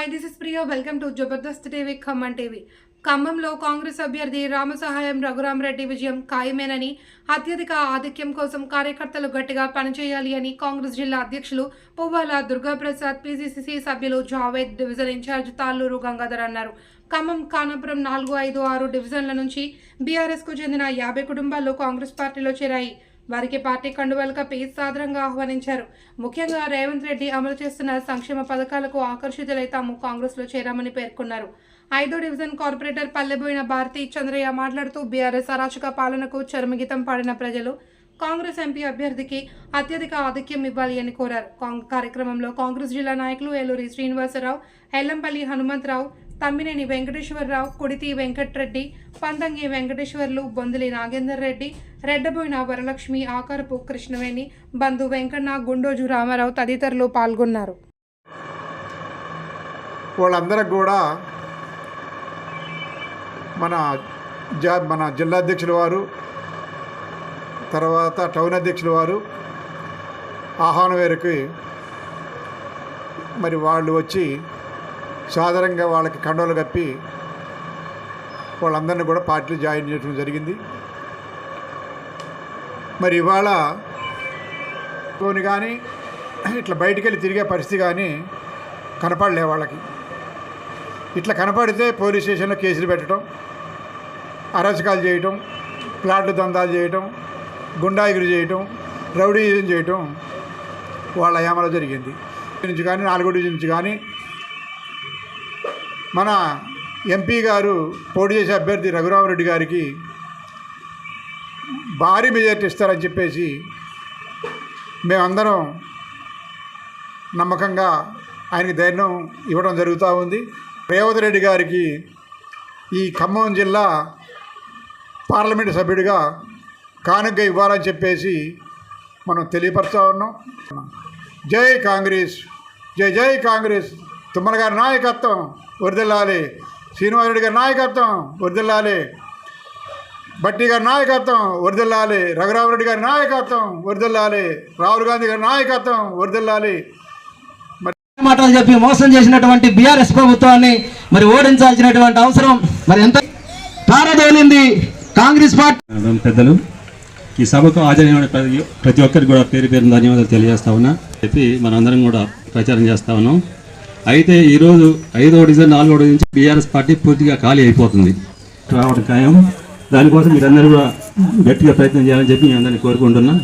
Hi this is Priya welcome to Jabardasth TV Khammam TV ఖమ్మంలో కాంగ్రెస్ అభ్యర్థి రామసహాయం రఘురామరెడ్డి విజయం ఖాయమేనని అత్యధిక ఆధిక్యం కోసం కార్యకర్తలు గట్టిగా పనిచేయాలి అని కాంగ్రెస్ జిల్లా అధ్యక్షులు పువ్వాల దుర్గాప్రసాద్ పీసీసీసీ సభ్యులు జావేద్ డివిజన్ ఇన్ఛార్జ్ తాళ్ళూరు గంగాధర్ అన్నారు. ఖమ్మం ఖానాపురం నాలుగు ఐదు ఆరు డివిజన్ల నుంచి బీఆర్ఎస్కు చెందిన యాభై కుటుంబాలు కాంగ్రెస్ పార్టీలో చేరాయి. వారికి పార్టీ కండువాలు పీస్ సాదరంగా ఆహ్వానించారు. ముఖ్యంగా రేవంత్ రెడ్డి అమలు చేస్తున్న సంక్షేమ పథకాలకు ఆకర్షితులై తాము కాంగ్రెస్లో చేరామని పేర్కొన్నారు. ఐదో డివిజన్ కార్పొరేటర్ పల్లెబోయిన భారతి చంద్రయ్య మాట్లాడుతూ బీఆర్ఎస్ అరాచక పాలనకు చర్మగీతం పాడిన ప్రజలు కాంగ్రెస్ ఎంపీ అభ్యర్థికి అత్యధిక ఆధిక్యం ఇవ్వాలి అని కోరారు. కార్యక్రమంలో కాంగ్రెస్ జిల్లా నాయకులు ఏలూరి శ్రీనివాసరావు ఎల్లంపల్లి హనుమంతరావు తమ్మినేని వెంకటేశ్వరరావు కొడితి వెంకట్రెడ్డి పందంగి వెంకటేశ్వర్లు బొందిలి నాగేందర్ రెడ్డి రెడ్డబోయిన వరలక్ష్మి ఆకారపు కృష్ణవేణి బంధు వెంకన్న గుండోజు రామారావు తదితరులు పాల్గొన్నారు. వాళ్ళందరికి కూడా మన జా మన జిల్లా అధ్యక్షుల వారు తర్వాత టౌన్ అధ్యక్షుల వారు ఆహ్వానం మేరకు మరి వాళ్ళు వచ్చి సాధారణంగా వాళ్ళకి కండోలు కప్పి వాళ్ళందరినీ కూడా పార్టీలో జాయిన్ చేయడం జరిగింది. మరి ఇవాళ తోని కానీ ఇట్లా బయటికి వెళ్ళి తిరిగే పరిస్థితి కానీ కనపడలే వాళ్ళకి. ఇట్లా కనపడితే పోలీస్ స్టేషన్లో కేసులు పెట్టడం అరాచకాలు చేయటం ప్లాట్లు దందాలు చేయటం గుండాగిరి చేయటం రౌడీజం చేయటం వాళ్ళ హయాంలో జరిగింది. నుంచి కానీ నాలుగో డివిజన్ నుంచి కానీ మన ఎంపీ గారు పోటీ చేసే అభ్యర్థి రఘురామరెడ్డి గారికి భారీ మెజార్టీ ఇస్తారని చెప్పేసి మేమందరం నమ్మకంగా ఆయనకి ధైర్యం ఇవ్వడం జరుగుతూ ఉంది. రేవంత్ రెడ్డి గారికి ఈ ఖమ్మం జిల్లా పార్లమెంటు సభ్యుడిగా కానుక ఇవ్వాలని చెప్పేసి మనం తెలియపరుస్తూ ఉన్నాం. జై కాంగ్రెస్ జై జై కాంగ్రెస్. తుమ్మల గారి నాయకత్వం వరదల్లాలి. శ్రీనివాసరెడ్డి గారి నాయకత్వం వరదల్లాలి. బట్టి గారి నాయకత్వం వరదల్లాలి. రఘురామరెడ్డి గారి నాయకత్వం వరదల్లాలి. రాహుల్ గాంధీ గారి నాయకత్వం వరదల్లాలి. మాటలు చెప్పి మోసం చేసినటువంటి బీఆర్ఎస్ ప్రభుత్వాన్ని మరి ఓడించాల్సినటువంటి అవసరం మరి ఎంత పారదోలింది కాంగ్రెస్ పార్టీ? పెద్దలు ఈ సభకు హాజరైన ప్రతి ప్రతి ఒక్కరికి కూడా పేరు పేరు ధన్యవాదాలు తెలియజేస్తా ఉన్నా. చెప్పి మనందరం కూడా ప్రచారం చేస్తా ఉన్నాం. అయితే ఈరోజు ఐదో డివిజన్ నాలుగో డివిజన్ నుంచి బీఆర్ఎస్ పార్టీ పూర్తిగా ఖాళీ అయిపోతుంది. రావడం ఖాయం. దానికోసం మీరందరూ కూడా గట్టిగా ప్రయత్నం చేయాలని చెప్పి మీ అందరినీ కోరుకుంటున్నా.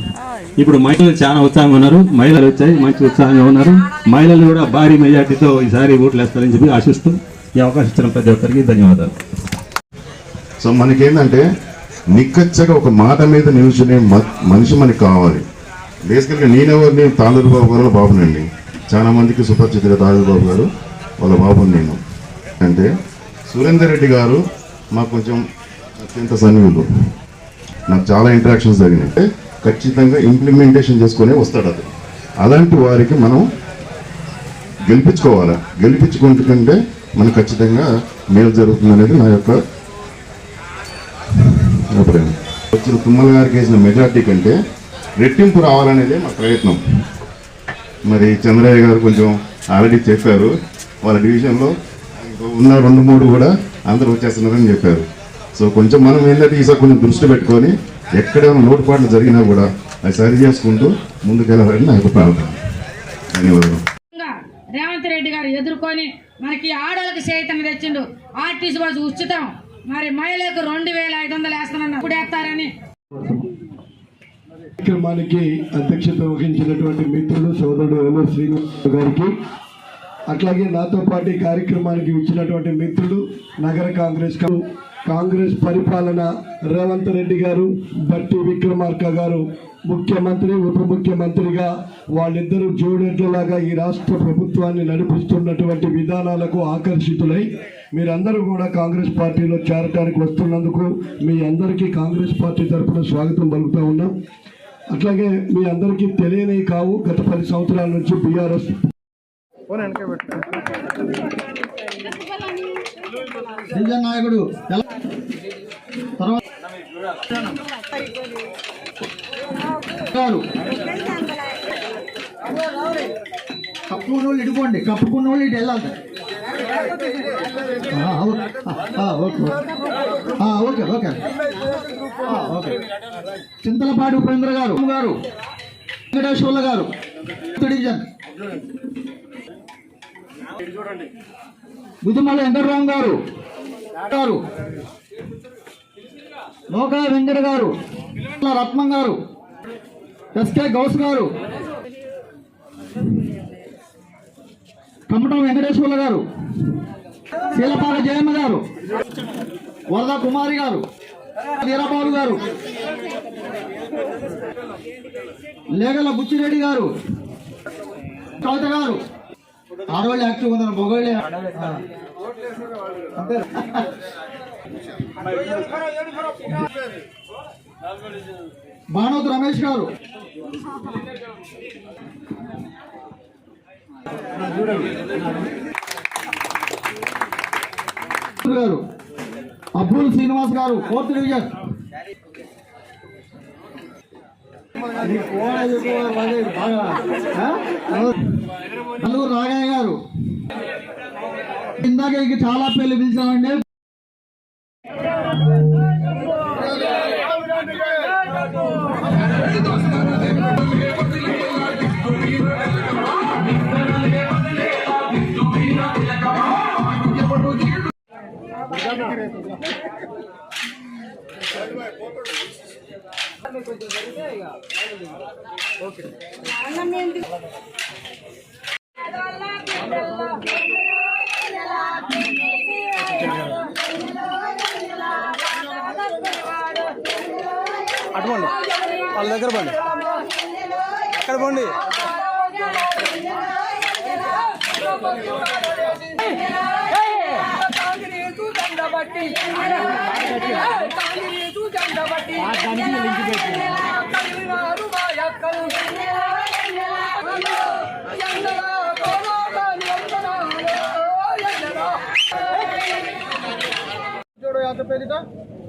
ఇప్పుడు మహిళలు చాలా ఉత్సాహంగా ఉన్నారు. మహిళలు వచ్చాయి మంచి ఉత్సాహంగా ఉన్నారు. మహిళలు కూడా భారీ మెజార్టీతో ఈసారి ఓట్లు వేస్తారని చెప్పి ఆశిస్తూ ఈ అవకాశం ఇచ్చిన ప్రతి ఒక్కరికి ధన్యవాదాలు. సో మనకేంటంటే నిక్కచ్చగా ఒక మాట మీద నిల్చునే మనిషి మనకి కావాలి. బేసికల్గా నేనెవరు నేను తాళూరు బాబు గారు బాబునండి. చాలా మందికి సుపరిచితుల తాళూరు గారు వాళ్ళ బాబుని నేను. అంటే సురేందర్ రెడ్డి గారు మాకు కొంచెం అత్యంత సన్నిహితులు. నాకు చాలా ఇంటరాక్షన్స్ జరిగినాయి. ఖచ్చితంగా ఇంప్లిమెంటేషన్ చేసుకునే వస్తాడు అది. అలాంటి వారికి మనం గెలిపించుకోవాలి? గెలిపించుకుంటుంటే మనకు ఖచ్చితంగా మేలు జరుగుతుంది అనేది నా యొక్క అభిప్రాయం. వచ్చిన తుమ్మల గారికి వేసిన మెజార్టీ కంటే రెట్టింపు రావాలనేదే మా ప్రయత్నం. మరి చంద్రయ్య గారు కొంచెం ఆల్రెడీ చెప్పారు. వాళ్ళ డివిజన్లో ఉన్న రెండు మూడు కూడా అందరూ వచ్చేస్తున్నారని చెప్పారు. సో కొంచెం మనం ఏంటంటే ఈసారి కొంచెం దృష్టి పెట్టుకొని ఎక్కడైనా లోటుపాట్లు జరిగినా కూడా అది సరి చేసుకుంటూ ముందుకెళ్ళాలని నా యొక్క ప్రార్థన ధన్యవాదాలు. ఇంకా రేవంత్ రెడ్డి గారు ఎదుర్కొని మనకి ఆడవాళ్ళకి చేతన తెచ్చిండు. ఆర్టీసీ బస్సు ఉచితం. మరి మహిళలకు రెండు వేల ఐదు వందలు వేస్తానన్న ఇప్పుడు వేస్తారని కార్యక్రమానికి అధ్యక్షత వహించినటువంటి మిత్రులు సోదరుడు ఎల్లు శ్రీనివాస్ గారికి అట్లాగే నాతో పాటు ఈ కార్యక్రమానికి ఇచ్చినటువంటి మిత్రులు నగర కాంగ్రెస్ కాంగ్రెస్ పరిపాలన రేవంత్ రెడ్డి గారు బట్టి విక్రమార్క గారు ముఖ్యమంత్రి ఉప ముఖ్యమంత్రిగా వాళ్ళిద్దరూ జోడేట్లలాగా ఈ రాష్ట్ర ప్రభుత్వాన్ని నడిపిస్తున్నటువంటి విధానాలకు ఆకర్షితులై మీరందరూ కూడా కాంగ్రెస్ పార్టీలో చేరటానికి వస్తున్నందుకు మీ అందరికీ కాంగ్రెస్ పార్టీ తరఫున స్వాగతం పలుకుతా ఉన్నాం. అట్లాగే మీ అందరికీ తెలియని కావు. గత పది సంవత్సరాల నుంచి బీఆర్ఎస్ నాయకుడు ఎలా- తర్వాత చాలు. కప్పుకున్న వాళ్ళు ఇటుకోండి కప్పుకున్న వాళ్ళు ఇటు వెళ్ళాలి. ఆ, okay. Okay okay. Chintalapati Upendra garu garu Venkateswarla గారు డివిజన్. గుదుమల వెంకటరామ్ గారు గారు లోకా వెంకట గారు రత్నం గారు ఎస్కే గౌస్ గారు కమ్మటం వెంకటేశ్వర్ల గారు శీలపాల జయమ్మ గారు వరద కుమారి గారు వీరబాబు గారు? లేగల బుచ్చిరెడ్డి గారు. కవిత గారు. ఆడవాళ్ళు యాక్టివ్ ఉన్నారు మొగోళ్ళే ఆ. అంతే రమేష్ గారు. గారు అబ్బుల్ శ్రీనివాస్ గారు ఫోర్త్ డివిజన్. బాగా, నలుగురు రాగయ్య గారు. ఇందాక చాలా పేర్లు పిలిచామండి. అటువంటి వాళ్ళ దగ్గర పండి. అక్కడ Yeah జోడో యాత్ర పేరిట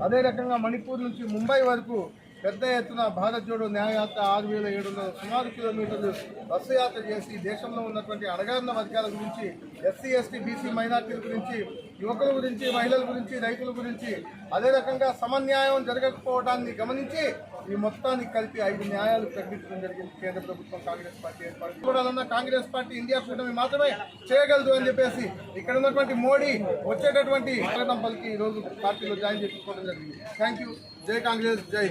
అదే రకంగా మణిపూర్ నుంచి ముంబై వరకు పెద్ద ఎత్తున భారత్ జోడో న్యాయయాత్ర ఆరు వేల ఏడు వందల సుమారు కిలోమీటర్లు బస్సు యాత్ర చేసి దేశంలో ఉన్నటువంటి అణగారిన వర్గాల గురించి ఎస్సీ ఎస్టీ బీసీ మైనార్టీల గురించి యువకుల గురించి మహిళల గురించి రైతుల గురించి అదే రకంగా సమన్యాయం జరగకపోవడాన్ని గమనించి ఈ మొత్తాన్ని కలిపి ఐదు న్యాయాలు ప్రకటించడం జరిగింది. కేంద్ర ప్రభుత్వం కాంగ్రెస్ పార్టీ ఏర్పాటు చూడాలన్నా కాంగ్రెస్ పార్టీ ఇండియా కూటమి మాత్రమే చేయగలదు అని చెప్పేసి ఇక్కడ ఉన్నటువంటి మోడీ వచ్చేటటువంటి స్వాగతం పలికి ఈ రోజు పార్టీలో జాయిన్ చేసుకోవడం జరిగింది. థ్యాంక్ యూ జై కాంగ్రెస్ జై